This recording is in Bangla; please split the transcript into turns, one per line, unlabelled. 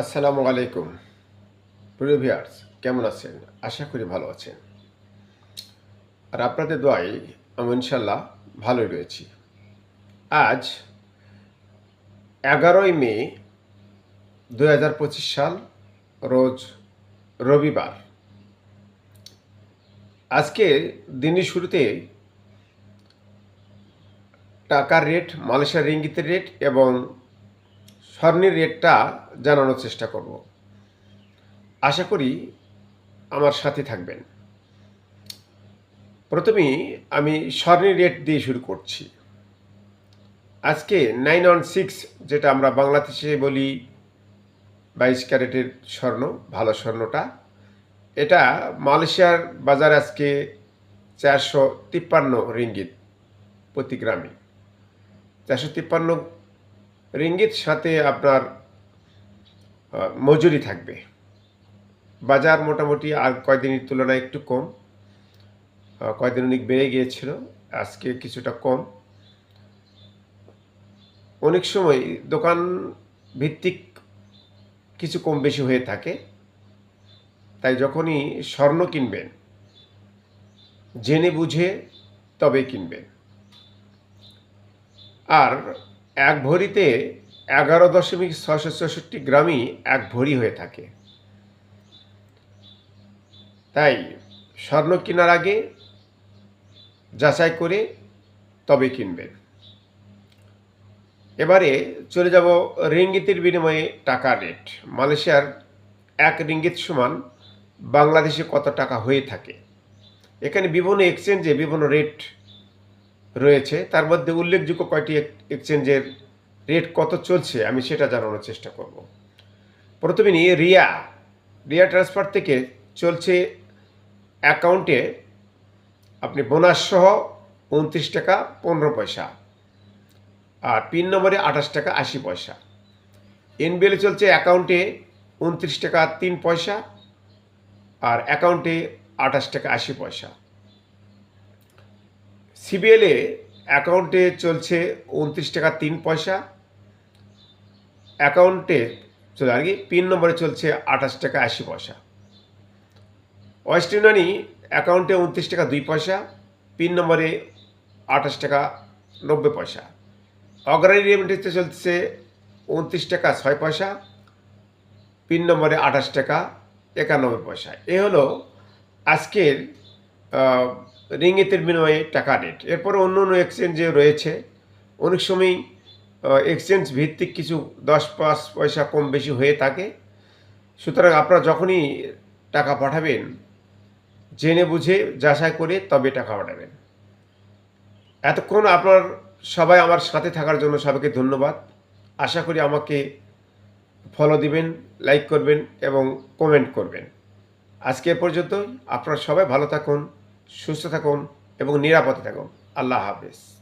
আসসালামু আলাইকুম। প্রিয় ভিউয়ার্স, কেমন আছেন? আশা করি ভালো আছেন। আর আপনাদের দোয়াই আমি ইনশাল্লাহ ভালোই রয়েছি। আজ এগারোই মে দু হাজার পঁচিশ সাল, রোজ রবিবার। আজকে দিনের শুরুতে টাকার রেট মালয়েশিয়ার রিঙ্গিতের রেট এবং স্বর্ণের রেটটা জানানোর চেষ্টা করব। আশা করি আমার সাথে থাকবেন। প্রথমেই আমি স্বর্ণের রেট দিয়ে শুরু করছি। আজকে নাইন ওয়ান সিক্স যেটা আমরা বাংলাদেশে বলি বাইশ ক্যারেটের স্বর্ণ, ভালো স্বর্ণটা, এটা মালয়েশিয়ার বাজার আজকে চারশো তিপ্পান্ন রিঙ্গিত প্রতি গ্রামে। চারশো তিপ্পান্ন রিঙ্গিত সাথে আপনার মজুরি থাকবে। বাজার মোটামুটি আর কয়দিনের তুলনায় একটু কম। কয়দিন অনেক বেড়ে গিয়েছিল, আজকে কিছুটা কম। অনেক সময় দোকান ভিত্তিক কিছু কম বেশি হয়ে থাকে। তাই যখনই স্বর্ণ কিনবেন, জেনে বুঝে তবে কিনবেন। আর এক ভরিতে এগারো দশমিক ছশো চৌষট্টি গ্রামই এক ভরি হয়ে থাকে। তাই স্বর্ণ কেনার আগে যাচাই করে তবে কিনবেন। এবারে চলে যাব রিঙ্গিতের বিনিময়ে টাকা রেট। মালয়েশিয়ার এক রিঙ্গিত সমান বাংলাদেশে কত টাকা হয়ে থাকে? এখানে বিভিন্ন এক্সচেঞ্জে বিভিন্ন রেট রয়েছে। তার মধ্যে উল্লেখযোগ্য কয়টি এক- এক্সচেঞ্জের রেট কত চলছে আমি সেটা জানানোর চেষ্টা করব। প্রথমে নিয়ে রিয়া। রিয়া ট্রান্সফার থেকে চলছে অ্যাকাউন্টে আপনি বোনাস সহ উনত্রিশ টাকা পনেরো পয়সা আর পিন নম্বরে আঠাশ টাকা আশি পয়সা। এনবিএলে চলছে অ্যাকাউন্টে উনত্রিশ টাকা তিন পয়সা আর অ্যাকাউন্টে আঠাশ টাকা আশি পয়সা। সিবিএলে অ্যাকাউন্টে চলছে উনত্রিশ টাকা তিন পয়সা। অ্যাকাউন্টে চলে আর কি পিন নম্বরে চলছে আঠাশ টাকা আশি পয়সা। ওয়েস্ট ইউনিয়নই অ্যাকাউন্টে উনত্রিশ টাকা দুই পয়সা পিন নম্বরে আঠাশ টাকা নব্বই পয়সা। অগ্রণী রেমিটেন্সে চলছে উনত্রিশ টাকা ছয় পয়সা পিন নম্বরে আঠাশ টাকা একানব্বই পয়সা। এ হলো আজকের রিঙ্গিতের বিনিময়ে টাকা রেট এরপরে অন্য অন্য এক্সচেঞ্জে রয়েছে। অনেক সময় এক্সচেঞ্জ ভিত্তিক কিছু দশ পাঁচ পয়সা কম বেশি হয়ে থাকে। সুতরাং আপনারা যখনই টাকা পাঠাবেন, জেনে বুঝে যাচাই করে তবে টাকা পাঠাবেন। এতক্ষণ আপনার সবাই আমার সাথে থাকার জন্য সবাইকে ধন্যবাদ। আশা করি আমাকে ফলো দিবেন লাইক করবেন এবং কমেন্ট করবেন। আজকে পর্যন্তই। আপনারা সবাই ভালো থাকুন। সুস্থ থাকুন এবং নিরাপদে থাকুন। আল্লাহ হাফেজ।